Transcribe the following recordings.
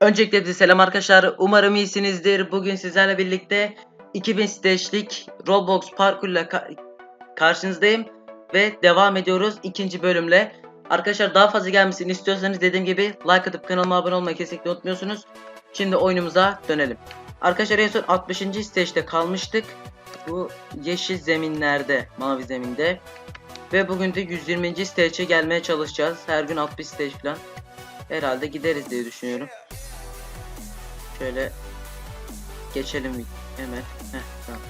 Öncelikle de selam arkadaşlar. Umarım iyisinizdir. Bugün sizlerle birlikte 2000 stage'lik Roblox parkurla ka- karşınızdayım ve devam ediyoruz ikinci bölümle. Arkadaşlar daha fazla gelmesini istiyorsanız dediğim gibi like atıp kanalıma abone olmayı kesinlikle unutmuyorsunuz. Şimdi oyunumuza dönelim. Arkadaşlar en son 60. stage'de kalmıştık. Bu yeşil zeminlerde, mavi zeminde. Ve bugün de 120. stage'e gelmeye çalışacağız. Her gün 60 stage falan. Herhalde gideriz diye düşünüyorum. Şöyle geçelim hemen. Heh, tamam.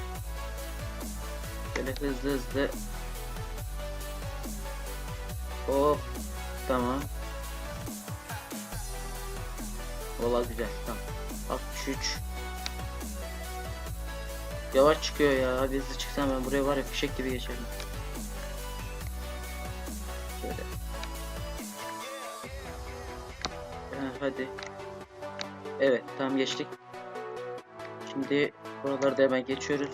Şöyle hızlı hızlı. Hop. Tamam. Valla güzel. Tamam. 63. Yavaş çıkıyor ya. Abi hızlı çıksam ben buraya var ya fişek gibi geçerim. Şöyle. Ha, hadi. Evet tam geçtik. Şimdi buralarda hemen geçiyoruz.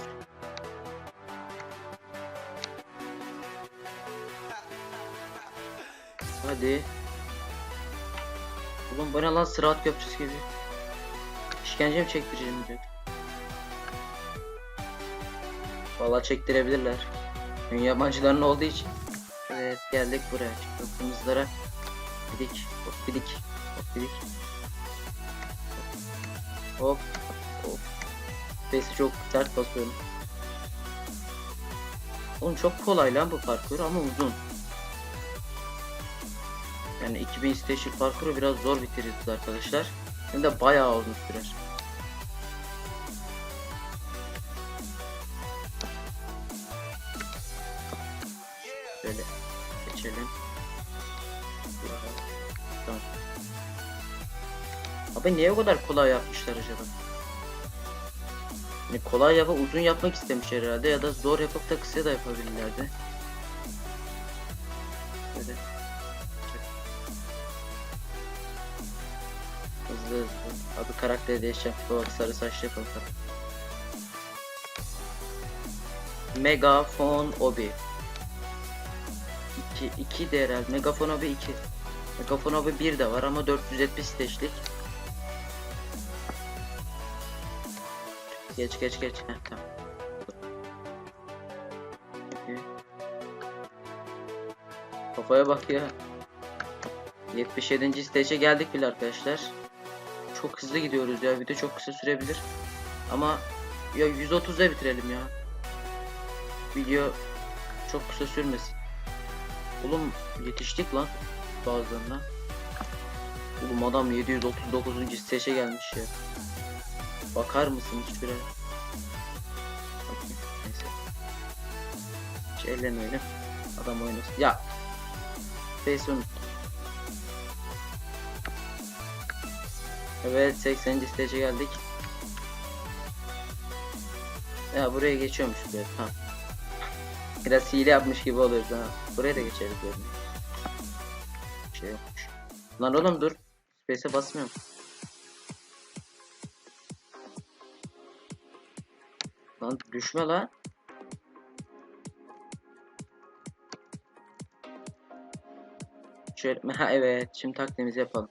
Hadi. Ulan bu ne lan sıraat köprüsü gibi. İşkence mi çektireceğim diyor. Vallahi çektirebilirler. Dünya yabancıların olduğu için. Evet geldik buraya. Şimdi kırmızılara. Bidik. Hop bidik. Bidik. Hop. Hop. Space'i çok sert basıyorum. Oğlum çok kolay lan bu parkur ama uzun. Yani 2000 station parkuru biraz zor bitiririz arkadaşlar. Hem de bayağı uzun sürer. Şöyle geçelim. Abi niye o kadar kolay yapmışlar acaba? Yani kolay yapıp uzun yapmak istemişler herhalde ya da zor yapıp da kısa da yapabilirlerdi. Böyle. Hızlı hızlı. Abi karakteri değişeceğim. Bak sarı saçlı yapalım. Megafon Obi. 2 2 de herhalde. Megafon Obi 2. Megafon Obi 1 de var ama 470 stage'lik. Geç geç geç. Heh, tamam. Kafaya bak ya. 77. stage'e geldik bile arkadaşlar. Çok hızlı gidiyoruz ya. Video çok kısa sürebilir. Ama ya 130'da bitirelim ya. Video çok kısa sürmesin. Oğlum yetiştik lan bazılarına. Oğlum adam 739. stage'e gelmiş ya. Bakar mısınız? Bakayım, Neyse. Hiç ellemeyelim. Adam oynasın. Ya. Face unut. Evet 80. stage'e geldik. Ya buraya geçiyormuş böyle tamam. Biraz hile yapmış gibi oluyoruz ha. Buraya da geçeriz böyle. Şey yokmuş. Lan oğlum dur. Space'e basmıyorum. Lan düşme lan. Şöyle ha evet şimdi taktiğimizi yapalım.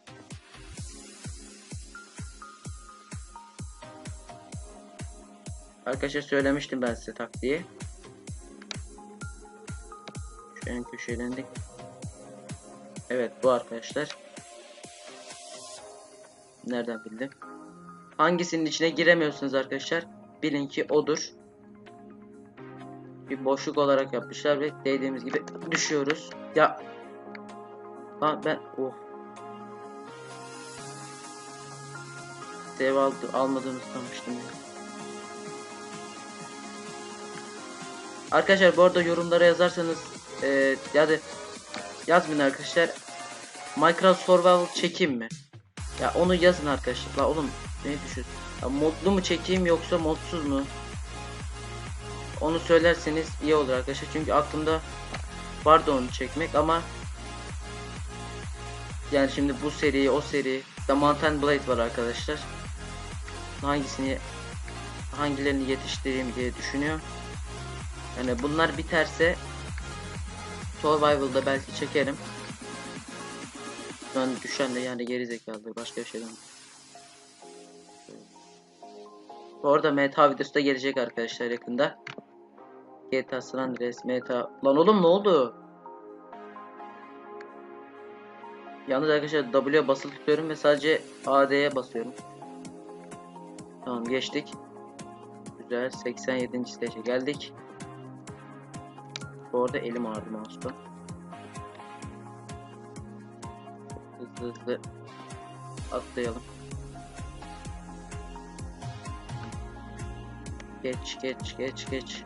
Arkadaşlar söylemiştim ben size taktiği. Şu en köşelendik. Evet bu arkadaşlar. Nereden bildim? Hangisinin içine giremiyorsunuz arkadaşlar? Bilin ki odur. Bir boşluk olarak yapmışlar ve dediğimiz gibi düşüyoruz. Ya Lan ben oh. Save aldı, almadığımı sanmıştım ya. Arkadaşlar bu arada yorumlara yazarsanız e, ya da yazmayın arkadaşlar. Minecraft Survival çekeyim mi? Ya onu yazın arkadaşlar. La oğlum ne düşün? Modlu mu çekeyim yoksa modsuz mu? Onu söylerseniz iyi olur arkadaşlar. Çünkü aklımda vardı onu çekmek ama yani şimdi bu seri, o seri, The Mountain Blade var arkadaşlar. Hangisini hangilerini yetiştireyim diye düşünüyor. Yani bunlar biterse Survival'da belki çekerim. Ben düşen de yani geri zekalı başka bir şeyden. Bu arada meta videosu da gelecek arkadaşlar yakında. GTA San Andreas meta. Lan oğlum ne oldu? Yalnız arkadaşlar W'ye basılı tutuyorum ve sadece AD'ye basıyorum. Tamam geçtik. Güzel 87. stage'e geldik. Bu arada elim ağrıdı mouse'da. Hızlı hızlı atlayalım. Geç geç geç geç.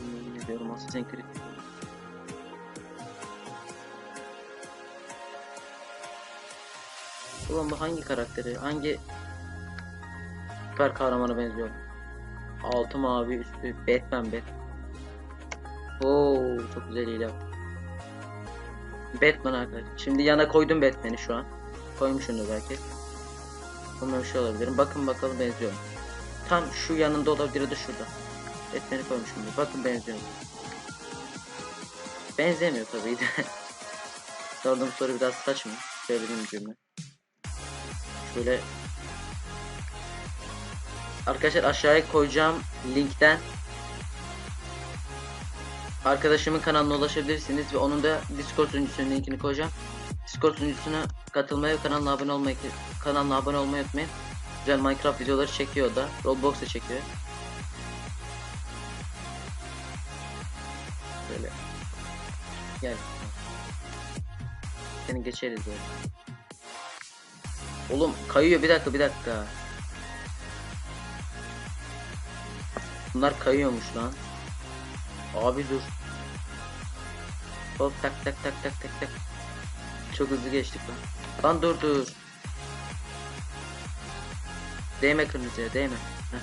Yemin ediyorum Assassin's Creed. Ulan bu hangi karakteri, hangi süper kahramana benziyor? Altı mavi üstü Batman Bat. Oo çok güzel ilan. Batman arkadaşlar. Şimdi yana koydum Batman'i şu an. Koymuşumdur belki. Koymamış olabilirim. Bakın bakalım benziyor mu? Tam şu yanında olabilir da şurada. Batman'i koymuşumdur. Bakın benziyor? Benzemiyor tabii de. Sorduğum soru biraz saçma. Söylediğim cümle. Şöyle Arkadaşlar aşağıya koyacağım linkten arkadaşımın kanalına ulaşabilirsiniz ve onun da Discord sunucusunun linkini koyacağım. Discord sunucusuna katılmayı kanalına abone olmayı kanalına abone olmayı unutmayın. Güzel Minecraft videoları çekiyor da. Roblox da çekiyor. Böyle. Gel. Seni geçeriz böyle. Oğlum kayıyor bir dakika bir dakika. Bunlar kayıyormuş lan. Abi dur. Hop tak tak tak tak tak tak. Çok hızlı geçtik lan. Lan dur dur. Değme kırmızıya değme. Heh.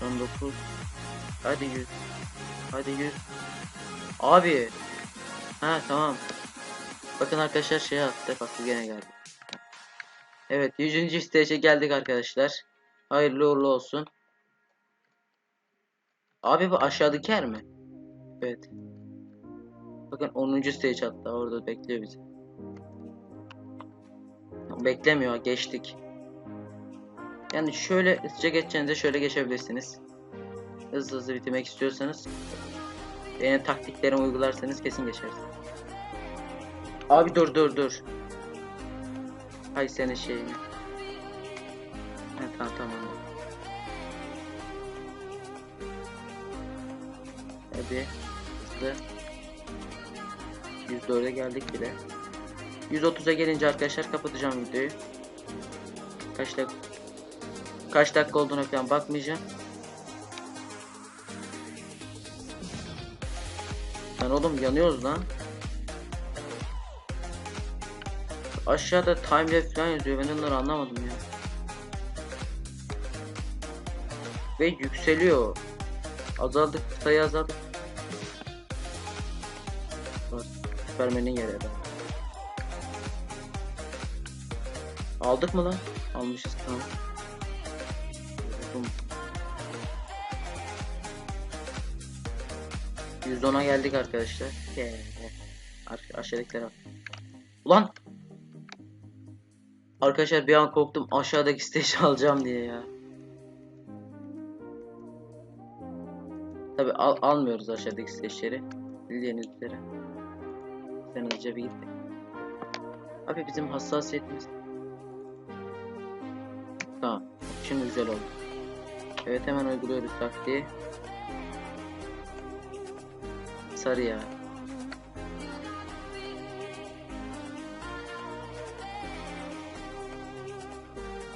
Son 9. Hadi 100. Hadi 100. Abi. Ha tamam. Bakın arkadaşlar şey attı. Bak gene geldi. Evet 100. stage'e geldik arkadaşlar. Hayırlı uğurlu olsun. Abi bu aşağıdaki yer mi? Evet. Bakın 10. stage hatta orada bekliyor bizi. Beklemiyor geçtik. Yani şöyle hızlıca geçeceğinize şöyle geçebilirsiniz. Hızlı hızlı bitirmek istiyorsanız benim taktiklerimi uygularsanız kesin geçersiniz. Abi dur dur dur. Hay senin şeyini. Ha, tamam tamam. Hadi hızlı. 104'e geldik bile. 130'a gelince arkadaşlar kapatacağım videoyu. Kaç dakika kaç dakika olduğuna falan bakmayacağım. Lan oğlum yanıyoruz lan. Aşağıda timelapse falan yazıyor. Ben onları anlamadım ya. Ve yükseliyor. Azaldık. Sayı azaldı. Bak, Süpermen'in yeri adam. Aldık mı lan? Almışız tamam. 110'a geldik arkadaşlar. Yeah. Aşağıdakilere. Ulan! Arkadaşlar bir an korktum aşağıdaki stage alacağım diye ya. Tabi al almıyoruz aşağıdaki stage'leri. Bildiğiniz üzere. Sen hızlıca bir git. Abi bizim hassasiyetimiz. Tamam. Şimdi güzel oldu. Evet hemen uyguluyoruz taktiği. Sarı ya.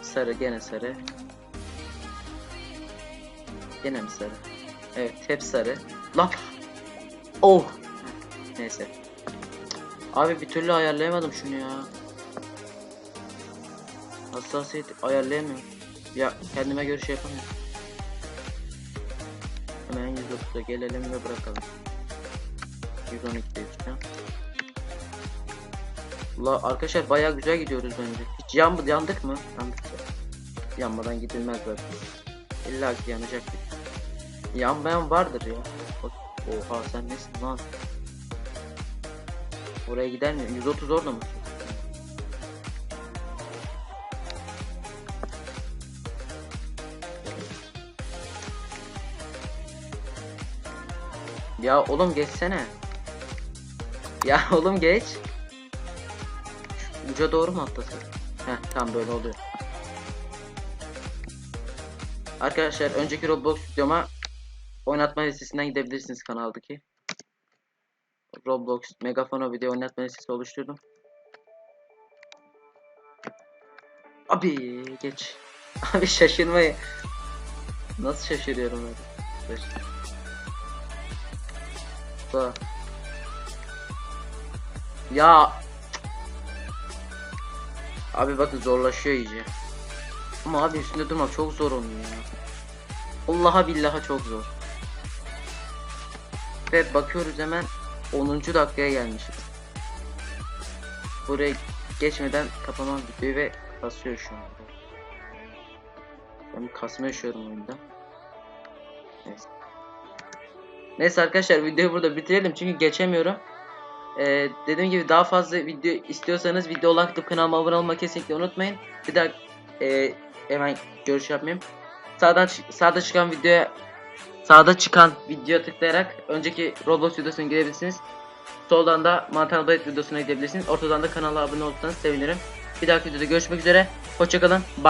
Sarı gene sarı. Gene mi sarı? Evet hep sarı. Lan. Oh. Neyse. Abi bir türlü ayarlayamadım şunu ya. Hassasiyet ayarlayamıyorum. Ya kendime göre şey yapamıyorum. Hemen 130'a gelelim ve bırakalım. 112 işte. La arkadaşlar bayağı güzel gidiyoruz bence. Hiç yan, yandık mı? Yandık ya. Yanmadan gidilmez zaten. İlla ki yanacaktık. Yanmayan vardır ya. Oha sen nesin lan? Oraya gider mi? 130 orada mı? Ya oğlum geçsene. Ya oğlum geç. Uca doğru mu atlasın? Heh tamam böyle oluyor. Arkadaşlar önceki Roblox videoma oynatma listesinden gidebilirsiniz kanaldaki. Roblox Megafono video oynatma listesi oluşturdum. Abi geç. Abi şaşırmayı. Nasıl şaşırıyorum öyle. Bu. Ya. Abi bakın zorlaşıyor iyice. Ama abi üstünde durmak çok zor onun ya. Allah'a billaha çok zor. Ve bakıyoruz hemen 10. dakikaya gelmişiz. Buraya geçmeden kapamam videoyu ve kasıyor şu an. Ben kasma yaşıyorum oyunda. Neyse. Neyse arkadaşlar videoyu burada bitirelim çünkü geçemiyorum. Ee, dediğim gibi daha fazla video istiyorsanız video like atıp kanalıma abone olmayı kesinlikle unutmayın. Bir daha e, hemen görüş yapmayayım. Sağdan sağda çıkan videoya sağda çıkan videoya tıklayarak önceki Roblox videosuna gidebilirsiniz. Soldan da Mantar Bayit videosuna gidebilirsiniz. Ortadan da kanala abone olursanız sevinirim. Bir dahaki videoda görüşmek üzere. Hoşçakalın. Bye.